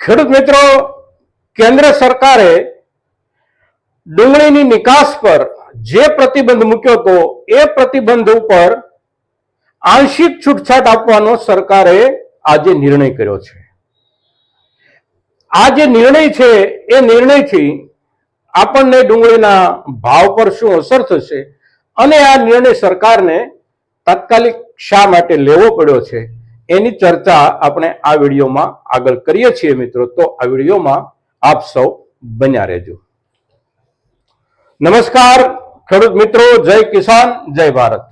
ખેડૂત મિત્રો, કેન્દ્ર સરકારે ડુંગળીની નિકાસ પર જે પ્રતિબંધ મૂક્યો હતો, એ પ્રતિબંધ ઉપર આંશિક છૂટછાટ આપવાનો સરકારે આજે નિર્ણય કર્યો છે. આ જે નિર્ણય છે, એ નિર્ણયથી આપણને ડુંગળીના ભાવ પર શું અસર થશે અને આ નિર્ણય સરકારને તાત્કાલિક શા માટે લેવો પડ્યો છે એની ચર્ચા આપણે આ વિડીયોમાં આગળ કરીએ છીએ મિત્રો. તો આ વિડીયોમાં આપ સૌ બન્યા રહેજો. નમસ્કાર, ખેડૂત મિત્રો, જય કિસાન, જય ભારત.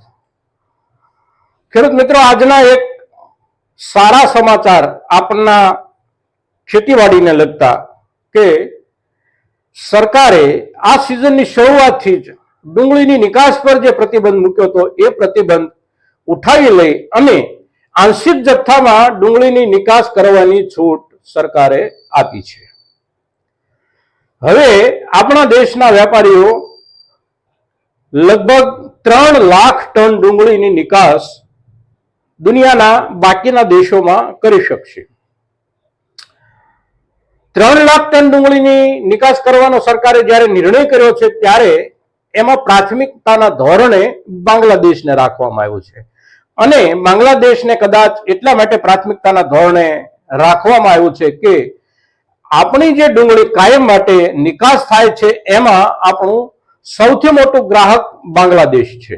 ખેડૂત મિત્રો, આજના એક સારા સમાચાર આપના ખેતીવાડીને લગતા કે સરકારે આ સિઝનની શરૂઆતથી જ ડુંગળીની નિકાસ પર જે પ્રતિબંધ મૂક્યો હતો, એ પ્રતિબંધ ઉઠાવી લઈ અને આંશિક જથ્થામાં ડુંગળીની નિકાસ કરવાની છૂટ સરકારે આપી છે. હવે આપણા દેશના વેપારીઓ લગભગ ત્રણ લાખ ટન ડુંગળીની નિકાસ દુનિયાના બાકીના દેશોમાં કરી શકશે. ત્રણ લાખ ટન ડુંગળીની નિકાસ કરવાનો સરકારે જ્યારે નિર્ણય કર્યો છે ત્યારે એમાં પ્રાથમિકતાના ધોરણે બાંગ્લાદેશને રાખવામાં આવ્યું છે. અને બાંગ્લાદેશને કદાચ એટલા માટે પ્રાથમિકતાના ધોરણે રાખવામાં આવ્યું છે કે આપણી જે ડુંગળી કાયમ માટે નિકાસ થાય છે, એમાં આપણું સૌથી મોટું ગ્રાહક બાંગ્લાદેશ છે.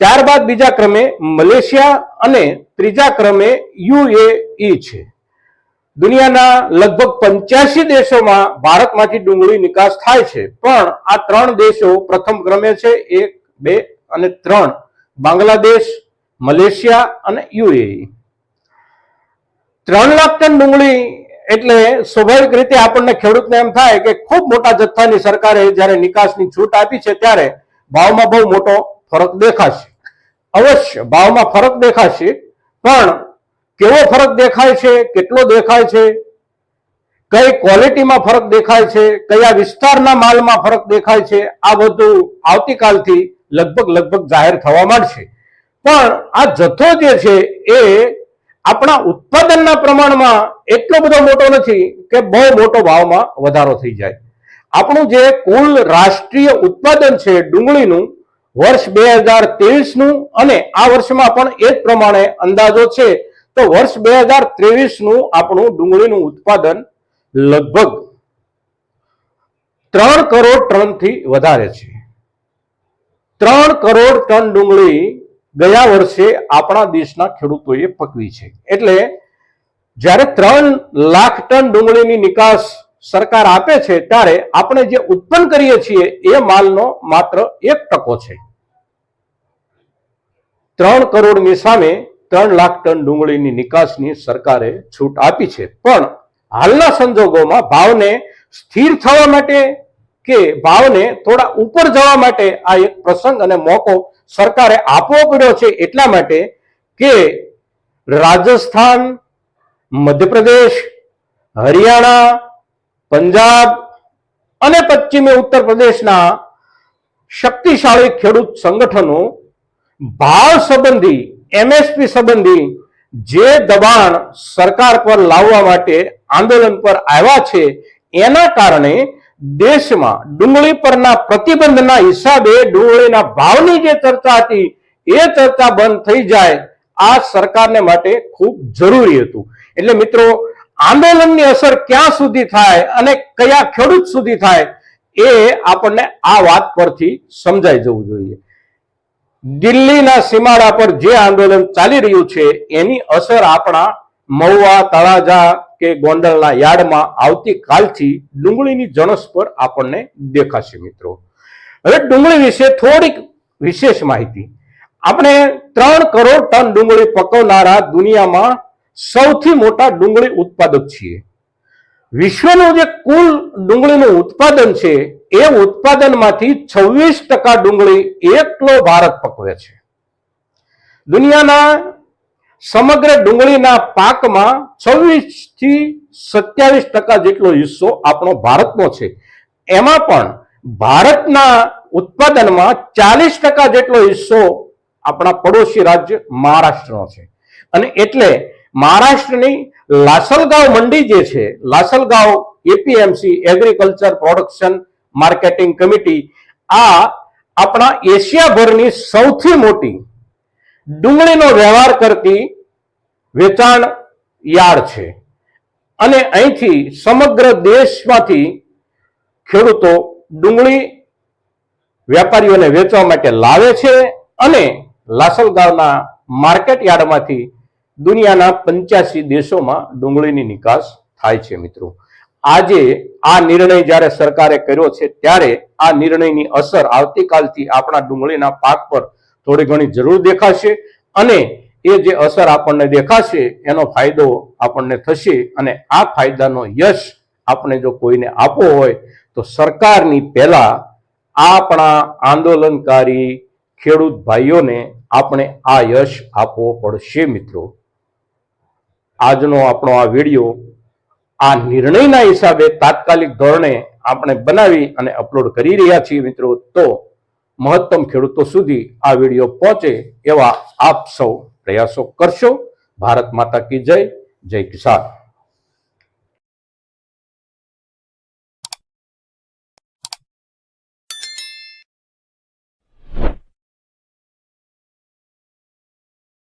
ત્યારબાદ બીજા ક્રમે મલેશિયા અને ત્રીજા ક્રમે યુએઈ છે. દુનિયાના લગભગ પંચ્યાસી દેશોમાં ભારતમાંથી ડુંગળી નિકાસ થાય છે, પણ આ ત્રણ દેશો પ્રથમ ક્રમે છે, એક, બે અને ત્રણ. બાંગ્લાદેશ મલેશિયા અને યુએઈ. ત્રણ લાખ ટન ડુંગળી એટલે સ્વાભાવિક રીતે આપણને ખેડૂતને એમ થાય કે ખૂબ મોટા જથ્થાની સરકારે જ્યારે નિકાસની છૂટ આપી છે ત્યારે ભાવમાં બહુ મોટો ફરક દેખાશે. અવશ્ય ભાવમાં ફરક દેખાશે, પણ કેવો ફરક દેખાય છે, કેટલો દેખાય છે, કઈ ક્વોલિટીમાં ફરક દેખાય છે, કયા વિસ્તારના માલમાં ફરક દેખાય છે, આ બધું આવતીકાલથી લગભગ લગભગ જાહેર થવા માંડશે. પણ આ જથ્થો જે છે એ આપણા ઉત્પાદનના પ્રમાણમાં એટલો બધો મોટો નથી કે બહુ મોટો ભાવમાં વધારો થઈ જાય. આપણું જે કુલ રાષ્ટ્રીય ઉત્પાદન છે ડુંગળીનું, વર્ષ બે હજાર ત્રેવીસનું અને આ વર્ષમાં પણ એ જ પ્રમાણે અંદાજો છે, તો વર્ષ બે હજાર ત્રેવીસનું આપણું ડુંગળીનું ઉત્પાદન લગભગ ત્રણ કરોડ ટનથી વધારે છે. ત્રણ કરોડ ટન ડુંગળી ગયા વર્ષે આપણા દેશના ખેડૂતોએ પકવી છે. એટલે જ્યારે ત્રણ લાખ ટન ડુંગળીની નિકાસ સરકાર આપે છે, ત્યારે આપણે જે ઉત્પન્ન કરીએ છીએ, એ માલનો માત્ર એક ટકો છે. ત્રણ કરોડની સામે ત્રણ લાખ ટન ડુંગળીની નિકાસની સરકારે છૂટ આપી છે. પણ હાલના સંજોગોમાં ભાવને સ્થિર થવા માટે કે ભાવને થોડા ઉપર જવા માટે આ એક પ્રસંગ અને મોકો સરકારે આપવો પડ્યો છે એટલા માટે કે રાજસ્થાન, મધ્યપ્રદેશ, હરિયાણા, પંજાબ અને પશ્ચિમે ઉત્તર પ્રદેશના શક્તિશાળી ખેડૂત સંગઠનો, ભાવ સંબંધી એમએસપી સંબંધી જે દબાણ સરકાર પર લાવવા માટે આંદોલન પર આવ્યા છે, એના કારણે દેશમાં ડુંગળી પરના પ્રતિબંધના હિસાબે ડુંગળીના ભાવની જે ચર્ચા હતી, એ ચર્ચા બંધ થઈ જાય આ સરકારને માટે ખૂબ જરૂરી હતું. એટલે મિત્રો, આંદોલનની અસર ક્યાં સુધી થાય અને કયા ખેડૂત સુધી થાય, એ આપણને આ વાત પરથી સમજાઈ જવું જોઈએ. દિલ્હીના સીમાડા પર જે આંદોલન ચાલી રહ્યું છે, એની અસર આપણા મહુવા, તળાજા કે ગોંડલના યાર્ડમાં આવતીકાલથી ડુંગળીની જણસ પર આપણને દેખાશે મિત્રો. હવે ડુંગળી વિશે થોડીક વિશેષ માહિતી. આપણે ત્રણ કરોડ ટન ડુંગળી પકવનારા દુનિયામાં સૌથી મોટા ડુંગળી ઉત્પાદક છીએ. વિશ્વનું જે કુલ ડુંગળીનું ઉત્પાદન છે, એ ઉત્પાદનમાંથી છવ્વીસ ટકા ડુંગળી એકલો ભારત પકવે છે. દુનિયાના સમગ્ર ડુંગળીના પાકમાં છવ્વીસથી સત્યાવીસ ટકા જેટલો હિસ્સો આપણો ભારતનો છે. એમાં પણ ભારતના ઉત્પાદનમાં ચાલીસ ટકા જેટલો હિસ્સો આપણા પડોશી રાજ્ય મહારાષ્ટ્રનો છે. અને એટલે મહારાષ્ટ્રની લાસલગાંવ મંડી જે છે, Lasalgaon APMC agriculture production marketing committee, આ આપણા એશિયાભરની સૌથી મોટી ડુંગળીનો વ્યવહાર કરતી વેચાણ યાર્ડ છે. અને અહીંથી સમગ્ર દેશમાંથી ખેડૂતો ડુંગળી વેપારીઓને વેચવા માટે લાવે છે અને લાસલગાવના માર્કેટ યાર્ડમાંથી દુનિયાના પંચ્યાસી દેશોમાં ડુંગળીની નિકાસ થાય છે મિત્રો. આજે આ નિર્ણય જ્યારે સરકારે કર્યો છે ત્યારે આ નિર્ણયની અસર આવતીકાલથી આપણા ડુંગળીના પાક પર થોડી ઘણી જરૂર દેખાશે અને એ જે અસર આપણને દેખાશે, એનો ફાયદો આપણને થશે અને આ ફાયદાનો યશ આપણે જો કોઈને આપવો હોય, તો સરકારની પહેલા આપણા આંદોલનકારી ખેડૂત ભાઈઓને આપણે આ યશ આપવો પડશે મિત્રો. આજનો આપણો આ વીડિયો આ નિર્ણયના હિસાબે તાત્કાલિક ધોરણે આપણે બનાવી અને અપલોડ કરી રહ્યા છીએ મિત્રો. તો મહત્તમ ખેડૂતો સુધી આ વીડિયો પહોંચે એવા આપ સૌ પ્રયાસો કરશો. ભારત માતા કી જય જય કિસાન.